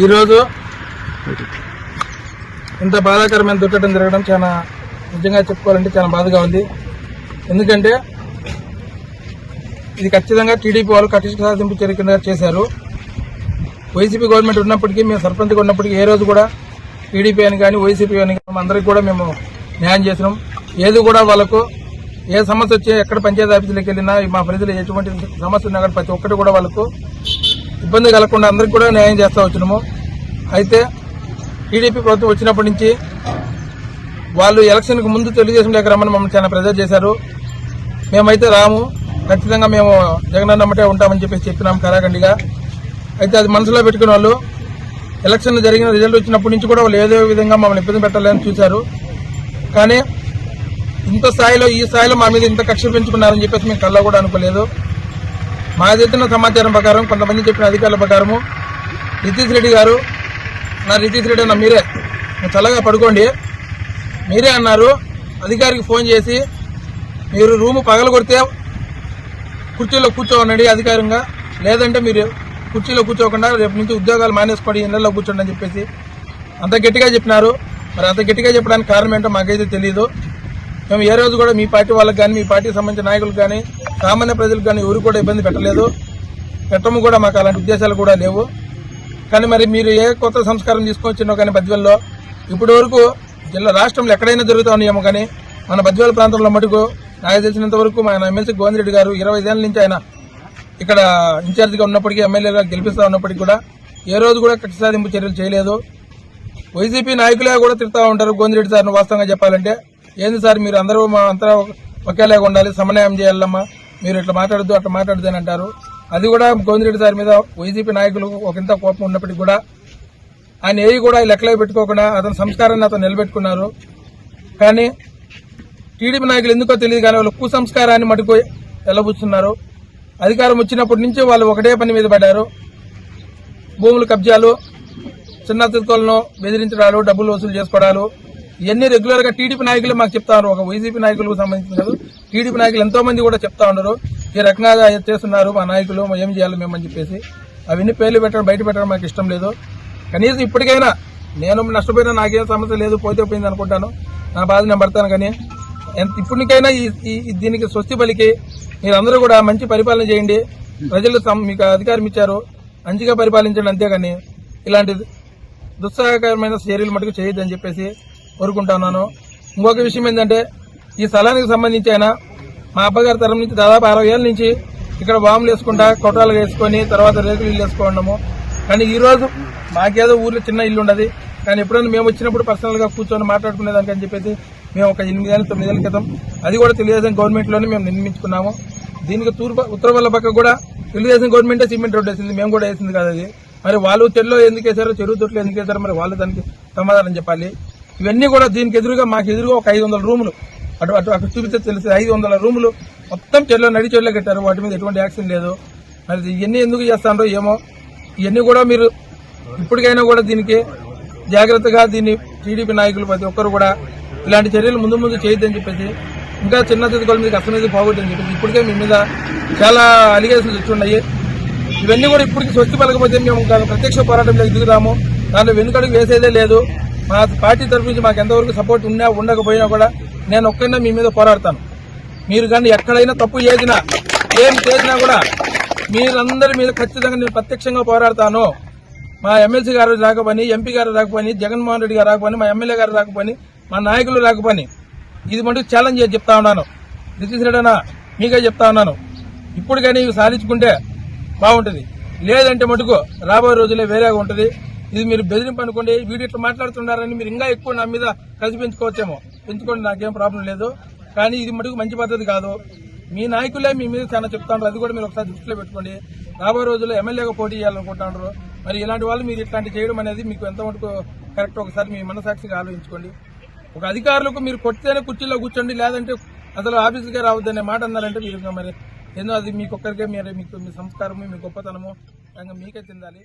ఈరోజు ఇంత బాధాకరమైన దుట్టడం జరగడం చాలా నిజంగా చెప్పుకోవాలంటే చాలా బాధగా ఉంది. ఎందుకంటే ఇది ఖచ్చితంగా టీడీపీ వాళ్ళు కటిష్ట సాధింపు చర్య చేశారు. వైసీపీ గవర్నమెంట్ ఉన్నప్పటికీ మేము సర్పంచ్గా ఉన్నప్పటికీ ఏ రోజు కూడా టీడీపీ అని కానీ వైసీపీ అని కానీ అందరికీ కూడా మేము న్యాయం చేసినాం. ఏది కూడా వాళ్ళకు ఏ సమస్య వచ్చి ఎక్కడ పంచాయతీ ఆఫీసులకు వెళ్ళినా మా ప్రజలు ఎటువంటి సమస్య ఉన్నా కానీ ప్రతి ఒక్కటి కూడా వాళ్ళకు ఇబ్బంది కలగకుండా అందరికి కూడా న్యాయం చేస్తూ వచ్చినాము. అయితే టీడీపీ ప్రభుత్వం వచ్చినప్పటి నుంచి వాళ్ళు ఎలక్షన్కి ముందు తెలుగుదేశం లేక రమ్మని మమ్మల్ని చాలా ప్రెజర్ చేశారు. మేమైతే రాము. ఖచ్చితంగా మేము జగనన్న ఉంటామని చెప్పేసి చెప్పినాం కరాఖండిగా అయితే అది మనసులో పెట్టుకున్న వాళ్ళు ఎలక్షన్ జరిగిన రిజల్ట్ వచ్చినప్పటి నుంచి కూడా వాళ్ళు ఏదో విధంగా మమ్మల్ని ఇబ్బంది పెట్టాలని చూశారు. కానీ ఇంత స్థాయిలో ఈ స్థాయిలో మా మీద ఇంత కక్ష పెంచుకున్నారని చెప్పేసి మేము కళ్ళ కూడా అనుకోలేదు. మా చేతున్న సమాచారం ప్రకారం కొంతమంది చెప్పిన అధికారుల ప్రకారము నితీష్ రెడ్డి గారు నా నితీష్ రెడ్డి అన్న మీరే. చల్లగా పడుకోండి. మీరే అన్నారు. అధికారికి ఫోన్ చేసి మీరు రూము పగల కొడితే కుర్చీలో కూర్చోనండి అధికారంగా లేదంటే మీరు కుర్చీలో కూర్చోకుండా రేపు నుంచి ఉద్యోగాలు మానేసుకోండి ఇళ్ళలో కూర్చోండి అని చెప్పేసి అంత గట్టిగా చెప్పినారు. మరి అంత గట్టిగా చెప్పడానికి కారణం ఏంటో మాకైతే తెలియదు మేము ఏ రోజు కూడా మీ పార్టీ వాళ్ళకి కానీ మీ పార్టీకి సంబంధించిన నాయకులకు కానీ సామాన్య ప్రజలకు కానీ ఎవరు కూడా ఇబ్బంది పెట్టలేదు. పెట్టము కూడా మాకు అలాంటి ఉద్దేశాలు కూడా లేవు. కానీ మరి మీరు ఏ కొత్త సంస్కారం తీసుకొచ్చినో కానీ బద్వెల్లో ఇప్పటి వరకు జిల్లా రాష్ట్రంలో ఎక్కడైనా జరుగుతూ ఉన్నాయేమో కానీ మన బద్వేల ప్రాంతంలో మటుకు నాకు తెలిసినంత వరకు మన ఎమ్మెల్సీ గోవిందరెడ్డి గారు ఇరవై ఏళ్ళ నుంచి ఆయన ఇక్కడ ఇన్ఛార్జిగా ఉన్నప్పటికీ ఎమ్మెల్యేగా గెలిపిస్తూ ఉన్నప్పటికీ కూడా ఏ రోజు కూడా కక్ష సాధింపు చర్యలు చేయలేదు. వైసీపీ నాయకులే కూడా తిడతా ఉంటారు గోవిందరెడ్డి సార్ని వాస్తవంగా చెప్పాలంటే. ఏంది సార్ మీరు అందరూ మా అంతా ఒకేలాగా ఉండాలి సమన్వయం చేయాలమ్మా. మీరు ఇట్లా మాట్లాడద్దు అట్లా మాట్లాడద్దు అని అంటారు. అది కూడా గోవిందరెడ్డి సార్ మీద వైసీపీ నాయకులు ఒకంత కోపం ఉన్నప్పటికీ కూడా ఆయన ఏవి కూడా లెక్కలో పెట్టుకోకుండా అతని సంస్కారాన్ని అతను నిలబెట్టుకున్నారు. కానీ టీడీపీ నాయకులు ఎందుకో తెలియదు కానీ వాళ్ళు కుసంస్కారాన్ని మటుకు వెళ్ళబుచ్చున్నారు అధికారం వచ్చినప్పటి నుంచి వాళ్ళు ఒకటే పని మీద పడ్డారు. భూములు కబ్జాలు చిన్న తిరుకలను బెదిరించడాలు డబ్బులు వసూలు చేసుకోవడాలు ఇవన్నీ రెగ్యులర్గా టీడీపీ నాయకులు మాకు చెప్తా ఉన్నారు. ఒక వైసీపీ నాయకులకు సంబంధించిన కాదు. టీడీపీ నాయకులు ఎంతో మంది కూడా చెప్తా ఉన్నారు. ఈ రకంగా చేస్తున్నారు? మా నాయకులు ఏం చేయాలి మేమని చెప్పేసి. అవన్నీ పేర్లు పెట్టడం బయట పెట్టడం మాకు ఇష్టం లేదు. కనీసం ఇప్పటికైనా నేను నష్టపోయినా నాకేం సమస్య లేదు పోతే పోయింది అనుకుంటాను. నా బాధ నేను పడతాను కానీ ఎంత ఇప్పటికైనా ఈ ఈ- దీనికి స్వస్తి పలికి మీరందరూ కూడా మంచి పరిపాలన చేయండి. ప్రజలు మీకు అధికారం ఇచ్చారు. మంచిగా పరిపాలించండి అంతేగాని ఇలాంటి దుస్సాహకరమైన చర్యలు మటుకు చేయొద్దని చెప్పేసి కోరుకుంటున్నాను. ఇంకొక విషయం ఏంటంటే ఈ స్థలానికి సంబంధించి ఆయన మా అబ్బగారి తరం నుంచి దాదాపు అరవై ఏళ్ళ నుంచి ఇక్కడ వాములు వేసుకుంటా కొట్టాలు వేసుకొని తర్వాత రేకులు ఇల్లు వేసుకోవడము కానీ ఈరోజు మాకేదో ఊర్లో చిన్న ఇల్లు ఉండదు. కానీ ఎప్పుడైనా మేము వచ్చినప్పుడు పర్సనల్గా కూర్చొని మాట్లాడుకునేదానికి అని చెప్పేసి మేము ఒక ఎనిమిది ఏళ్ళ తొమ్మిది ఏళ్ళ క్రితం అది కూడా తెలుగుదేశం గవర్నమెంట్లోనే మేము నిర్మించుకున్నాము. దీనికి తూర్పు ఉత్తర పక్క కూడా తెలుగుదేశం గవర్నమెంటే సిమెంట్ రోడ్ వేసింది. మేము కూడా వేసింది కాదు అది. మరి వాళ్ళు చెల్లో ఎందుకు వేశారో చెరువు తొట్లు ఎందుకు వేశారో మరి వాళ్ళు దానికి సమాధానం చెప్పాలి. ఇవన్నీ కూడా దీనికి ఎదురుగా మాకు ఎదురుగా ఒక ఐదు వందల రూములు. అటు అటు అక్కడ చూపిస్తే తెలిసి ఐదు వందల రూములు మొత్తం చెట్లు నడి చెట్లు కట్టారు. వాటి మీద ఎటువంటి యాక్షన్ లేదు. మరి ఇవన్నీ ఎందుకు చేస్తారో ఏమో ఇవన్నీ కూడా మీరు ఇప్పటికైనా కూడా దీనికి జాగ్రత్తగా దీన్ని టీడీపీ నాయకులు ప్రతి ఒక్కరు కూడా ఇలాంటి చర్యలు ముందు ముందు చేయొద్దని చెప్పేసి ఇంకా చిన్న చదువుకోవాలి మీద కష్టం మీద పోగొట్టని చెప్పేసి ఇప్పటికే మీ మీద చాలా అలిగేషన్స్ వచ్చి ఇవన్నీ కూడా ఇప్పటికి స్వస్తి పలకపోతే మేము ప్రత్యక్ష పోరాటంలో దిగుతాము దాంట్లో వెనుకడుగు వేసేదే లేదు. మా పార్టీ తరఫు నుంచి మాకు ఎంతవరకు సపోర్ట్ ఉన్నా ఉండకపోయినా కూడా నేను ఒక్కడినే మీ మీద పోరాడతాను. మీరు కానీ ఎక్కడైనా తప్పు చేసినా ఏం చేసినా కూడా మీరందరి మీద ఖచ్చితంగా నేను ప్రత్యక్షంగా పోరాడతాను. మా ఎమ్మెల్సీ గారు రాకపోని ఎంపీ గారు రాకపోని జగన్మోహన్ రెడ్డి గారు రాకపోని మా ఎమ్మెల్యే గారు రాకపోని మా నాయకులు రాకపోని ఇది మటుకు ఛాలెంజ్ చేసి చెప్తా ఉన్నాను. నితీష్ రెడ్డి మీకే చెప్తా ఉన్నాను. ఇప్పుడు కానీ ఇవి సాధించుకుంటే బాగుంటుంది. లేదంటే మటుకు రాబోయే రోజులే వేరేగా ఉంటుంది. ఇది మీరు బెదిరింపు అనుకోండి వీడు ఇట్లా మాట్లాడుతున్నారని మీరు ఇంకా ఎక్కువ నా మీద కలిసి పెంచుకోవచ్చేమో. పెంచుకోండి నాకేం ప్రాబ్లం లేదు. కానీ ఇది మటుకు మంచి పద్ధతి కాదు. మీ నాయకులే మీ మీద చాలా చెప్తాండ్రు. అది కూడా మీరు ఒకసారి దృష్టిలో పెట్టుకోండి. రాబోయే రోజుల్లో ఎమ్మెల్యేగా పోటీ చేయాలనుకుంటున్నారు మరి ఇలాంటి వాళ్ళు మీరు ఇట్లాంటి చేయడం అనేది మీకు ఎంత మటుకు కరెక్ట్ ఒకసారి మీ మనసాక్షిగా ఆలోచించుకోండి. ఒక అధికారులకు మీరు కొట్టితేనే కుర్చీలో కూర్చోండి లేదంటే అసలు ఆఫీసుకే రావద్దనే మాట అన్నారంటే మీరు ఇంకా మరి ఏందో అది మీకు ఒక్కరికే మీరు మీకు మీ సంస్కారము మీ గొప్పతనము ఇంకా మీకే చెందాలి